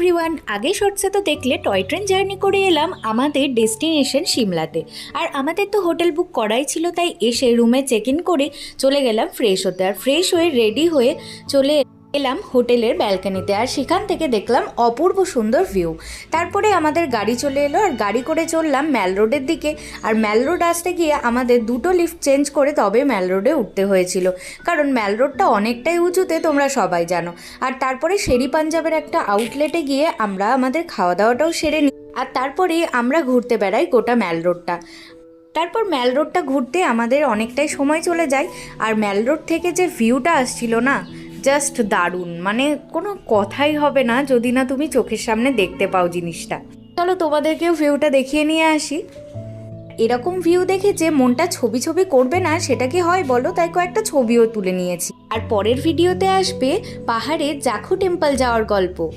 Everyone আগে শর্টসে তো দেখলে টয় ট্রেন জার্নি করে এলাম আমাদের ডেস্টিনেশন সিমলাতে। আর আমাদের তো হোটেল বুক করাই ছিল, তাই এসে রুমে চেক ইন করে চলে গেলাম ফ্রেশ হতে। আর ফ্রেশ হয়ে রেডি হয়ে চলে এলাম হোটেলের ব্যালকানিতে আর সেখান থেকে দেখলাম অপূর্ব সুন্দর ভিউ। তারপরে আমাদের গাড়ি চলে এলো আর গাড়ি করে চললাম ম্যাল রোডের দিকে। আর ম্যাল রোড আসতে গিয়ে আমাদের দুটো লিফট চেঞ্জ করে তবে ম্যাল রোডে উঠতে হয়েছিল। কারণ ম্যাল রোডটা অনেকটাই উঁচুতে তোমরা সবাই জানো। আর তারপরে শেরি পাঞ্জাবের একটা আউটলেটে গিয়ে আমরা আমাদের খাওয়া দাওয়াটাও সেরে নিই আর তারপরে আমরা ঘুরতে বেড়াই গোটা ম্যাল রোডটা তারপর ম্যাল রোডটা ঘুরতে আমাদের অনেকটাই সময় চলে যায়। আর ম্যাল রোড থেকে যে ভিউটা আসছিল না জাস্ট দারুণ। মানে কোনো কথাই হবে না যদি না তুমি চোখের সামনে দেখতে পাও জিনিসটা। চলো তোমাদেরকেও ভিউটা দেখিয়ে নিয়ে আসি। এরকম ভিউ দেখে যে মনটা ছবি ছবি করবে না, সেটা কি হয় বলো? তাই কয়েকটা ছবিও তুলে নিয়েছি। আর পরের ভিডিওতে আসবে পাহাড়ে জাখু টেম্পল যাওয়ার গল্প।